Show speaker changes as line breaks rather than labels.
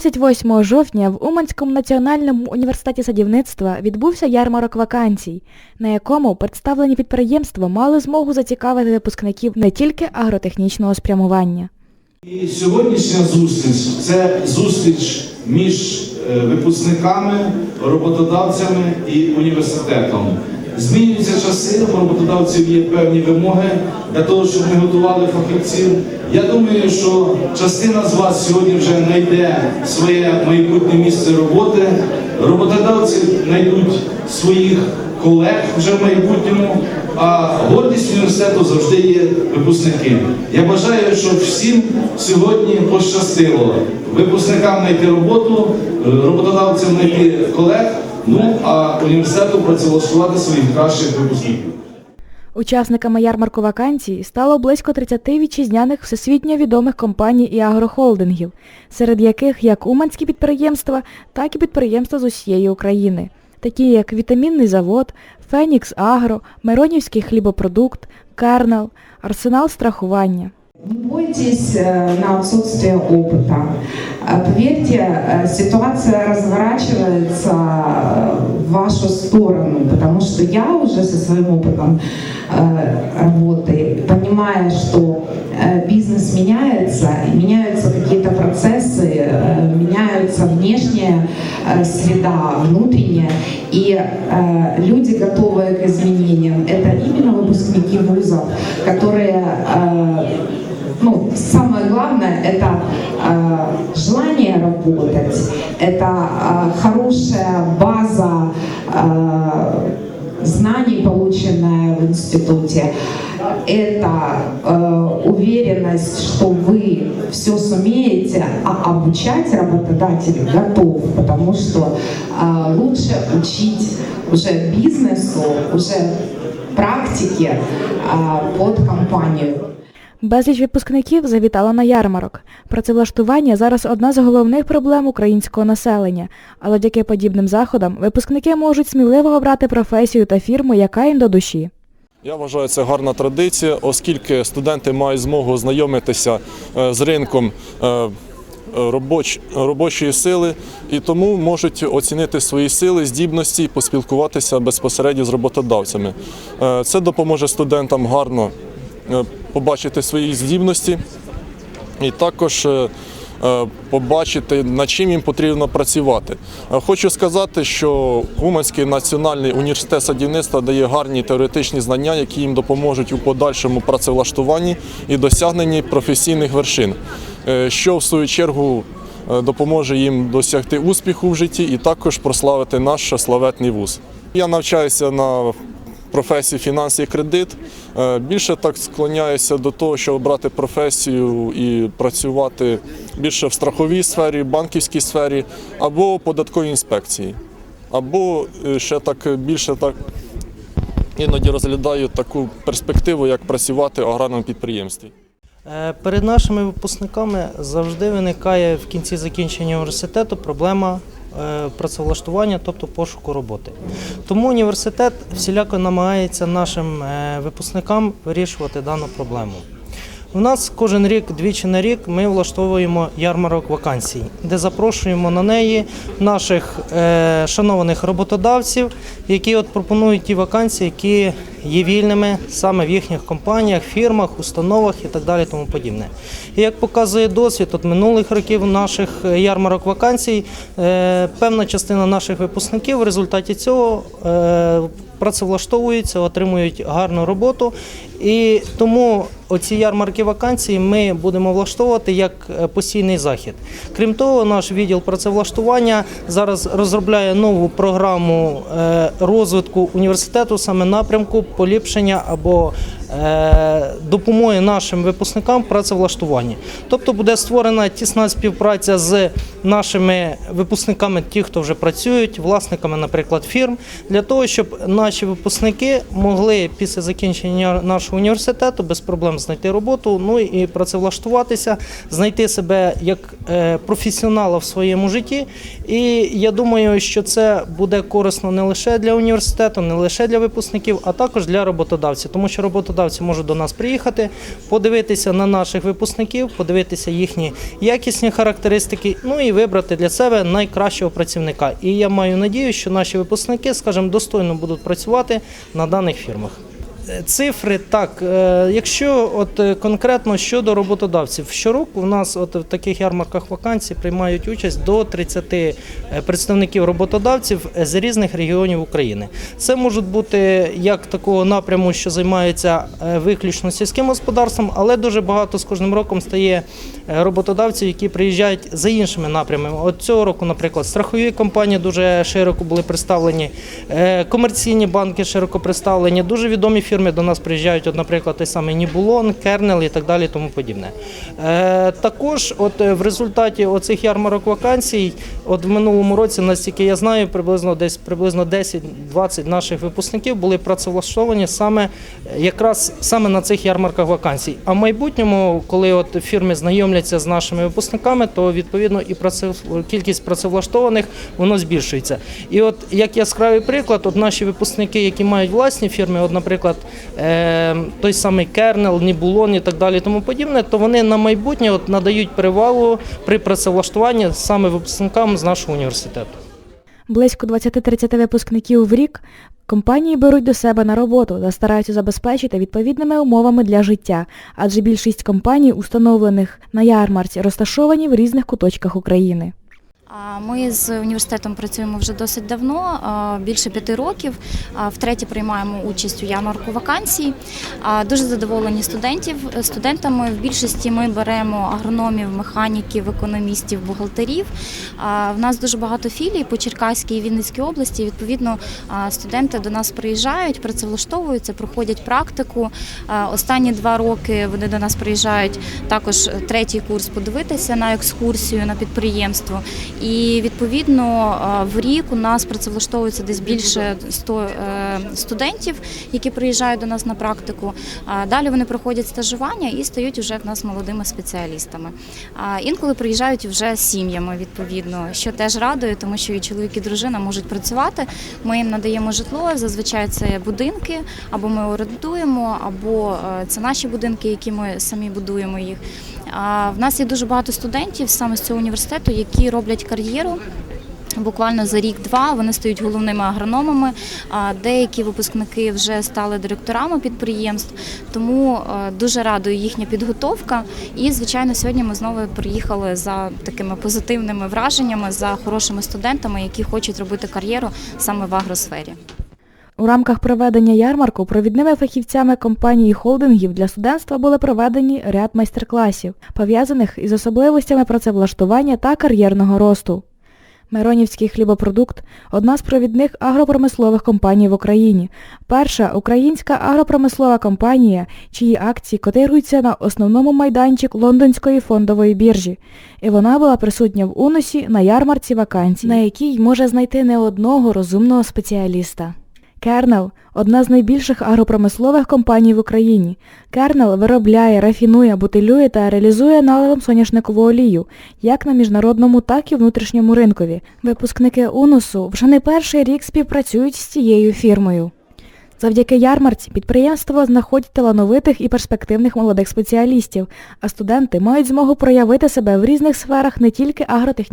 28 жовтня в Уманському національному університеті садівництва відбувся ярмарок вакансій, на якому представлені підприємства мали змогу зацікавити випускників не тільки агротехнічного спрямування.
І сьогоднішня зустріч це зустріч між е, випускниками, роботодавцями і університетом. Змінюються часи, у роботодавців є певні вимоги для того, щоб ми готували фахівців. Я думаю, що частина з вас сьогодні вже знайде своє майбутнє місце роботи. Роботодавці знайдуть своїх колег вже в майбутньому, а гордість університету завжди є випускники. Я бажаю, щоб всім сьогодні пощастило випускникам знайти роботу, роботодавцям знайти колег, ну а університету працевлаштувати своїх кращих випускників.
Учасниками ярмарку вакансій стало близько 30 вітчизняних всесвітньо відомих компаній і агрохолдингів, серед яких як уманські підприємства, так і підприємства з усієї України, такі як Вітамінний завод, Фенікс Агро, Миронівський хлібопродукт, Кернел, Арсенал страхування.
Не бойтесь э, на отсутствие опыта. Э, Поверьте, э, ситуация разворачивается в вашу сторону, потому что я уже со своим опытом э, работы, понимая, что э, бизнес меняется, меняются какие-то процессы, э, меняется внешняя э, среда, внутренняя, и э, люди, готовые к изменениям, это именно выпускники вузов, которые э, ну, самое главное это э, желание работать, это э, хорошая база э, знаний, полученная в институте, это э, уверенность, что вы все сумеете, а обучать работодатель готов, потому что э, лучше учить уже бизнесу, уже практике э, под компанию.
Безліч випускників завітало на ярмарок. Працевлаштування зараз одна з головних проблем українського населення, а завдяки подібним заходам випускники можуть сміливо обрати професію та фірму, яка їм до душі.
Я вважаю, це гарна традиція, оскільки студенти мають змогу знайомитися е, з ринком е, робоч- робочої сили і тому можуть оцінити свої сили, здібності і поспілкуватися безпосередньо з роботодавцями. Е, Це допоможе студентам гарно побачити свої здібності і також е, е, побачити, над чим їм потрібно працювати. Е, Хочу сказати, що Уманський національний університет садівництва дає гарні теоретичні знання, які їм допоможуть у подальшому працевлаштуванні і досягненні професійних вершин, е, що в свою чергу е, допоможе їм досягти успіху в житті і також прославити наш славетний вуз. Я навчаюся на професії фінанси і кредит. Е, Більше так склоняюся до того, щоб брати професію і працювати більше в страховій сфері, банківській сфері або податковій інспекції. Або е, ще так більше так іноді розглядаю таку перспективу, як працювати в аграрному підприємстві.
Е, Перед нашими випускниками завжди виникає в кінці закінчення університету проблема працевлаштування, тобто пошуку роботи. Тому університет всіляко намагається нашим е, випускникам вирішувати дану проблему. У нас кожен рік, двічі на рік, ми влаштовуємо ярмарок вакансій, де запрошуємо на неї наших е, шанованих роботодавців, які от пропонують ті вакансії, які є вільними саме в їхніх компаніях, фірмах, установах і так далі. Тому подібне. І як показує досвід от минулих років наших е, ярмарок вакансій, е, певна частина наших випускників в результаті цього е, працевлаштовуються, отримують гарну роботу. І тому оці ярмарки вакансій ми будемо влаштовувати як е, постійний захід. Крім того, наш відділ працевлаштування зараз розробляє нову програму е, розвитку університету саме напрямку поліпшення або допомоги нашим випускникам в працевлаштуванні. Тобто буде створена тісна співпраця з нашими випускниками, ті, хто вже працюють, власниками, наприклад, фірм, для того, щоб наші випускники могли після закінчення нашого університету без проблем знайти роботу, ну і працевлаштуватися, знайти себе як е, професіонала в своєму житті. І я думаю, що це буде корисно не лише для університету, не лише для випускників, а також для роботодавців, тому що роботодавці роботодавці можуть до нас приїхати, подивитися на наших випускників, подивитися їхні якісні характеристики, ну і вибрати для себе найкращого працівника. І я маю надію, що наші випускники, скажімо, достойно будуть працювати на даних фірмах. Цифри так, е, якщо от е, конкретно щодо роботодавців, щороку у нас от в таких ярмарках вакансій приймають участь до 30 е, представників роботодавців з різних регіонів України. Це можуть бути як такого напряму, що займаються е, виключно сільським господарством, але дуже багато з кожним роком стає роботодавців, які приїжджають за іншими напрямами. От цього року, наприклад, страхові компанії дуже широко були представлені, е, комерційні банки широко представлені, дуже відомі фірми до нас приїжджають, от, наприклад, той самий Нібулон, Кернел і так далі, тому подібне. Е, Також, от е, в результаті оцих ярмарок вакансій, от в минулому році, наскільки я знаю, приблизно десь приблизно 10-20 наших випускників були працевлаштовані саме е, якраз саме на цих ярмарках вакансій. А в майбутньому, коли от фірми знайомляться з нашими випускниками, то відповідно і працев- кількість працевлаштованих воно збільшується. І от як яскравий приклад, от наші випускники, які мають власні фірми, от, наприклад, е, той самий Кернел, Нібулон і так далі, тому подібне, то вони на майбутнє от надають перевагу при працевлаштуванні саме випускникам з нашого університету.
Близько 20-30 випускників в рік компанії беруть до себе на роботу та стараються забезпечити відповідними умовами для життя, адже більшість компаній, установлених на ярмарці, розташовані в різних куточках України.
Ми з університетом працюємо вже досить давно, більше п'яти років. Втретє приймаємо участь у ярмарку вакансій. Дуже задоволені студентів студентами. В більшості ми беремо агрономів, механіків, економістів, бухгалтерів. В нас дуже багато філій по Черкаській і Вінницькій області. Відповідно, студенти до нас приїжджають, працевлаштовуються, проходять практику. Останні два роки вони до нас приїжджають також третій курс подивитися на екскурсію на підприємство. І відповідно в рік у нас працевлаштовується десь більше 100 е, студентів, які приїжджають до нас на практику. Далі вони проходять стажування і стають вже в нас молодими спеціалістами. А Інколи приїжджають вже сім'ями, відповідно, що теж радує, тому що і чоловік, і дружина можуть працювати. Ми їм надаємо житло. Зазвичай це будинки, або ми орендуємо, або е, це наші будинки, які ми самі будуємо їх. В нас є дуже багато студентів саме з цього університету, які роблять кар'єру. Буквально за рік-два вони стають головними агрономами. Деякі випускники вже стали директорами підприємств, тому е, дуже радує їхня підготовка. І, звичайно, сьогодні ми знову приїхали за такими позитивними враженнями, за хорошими студентами, які хочуть робити кар'єру саме в агросфері.
У рамках проведення ярмарку провідними фахівцями компанії холдингів для студентства були проведені ряд майстер-класів, пов'язаних із особливостями працевлаштування та кар'єрного росту. Миронівський хлібопродукт – одна з провідних агропромислових компаній в Україні. Перша українська агропромислова компанія, чиї акції котируються на основному майданчику Лондонської фондової біржі. І вона була присутня в Уносі на ярмарці вакансій, на якій може знайти не одного розумного спеціаліста. Кернел – одна з найбільших агропромислових компаній в Україні. Кернел виробляє, рафінує, бутилює та реалізує наливом соняшникову олію, як на міжнародному, так і внутрішньому ринкові. Випускники УНУСу вже не перший рік співпрацюють з цією фірмою. Завдяки ярмарці підприємство знаходить талановитих і перспективних молодих спеціалістів, а студенти мають змогу проявити себе в різних сферах не тільки агротехнічної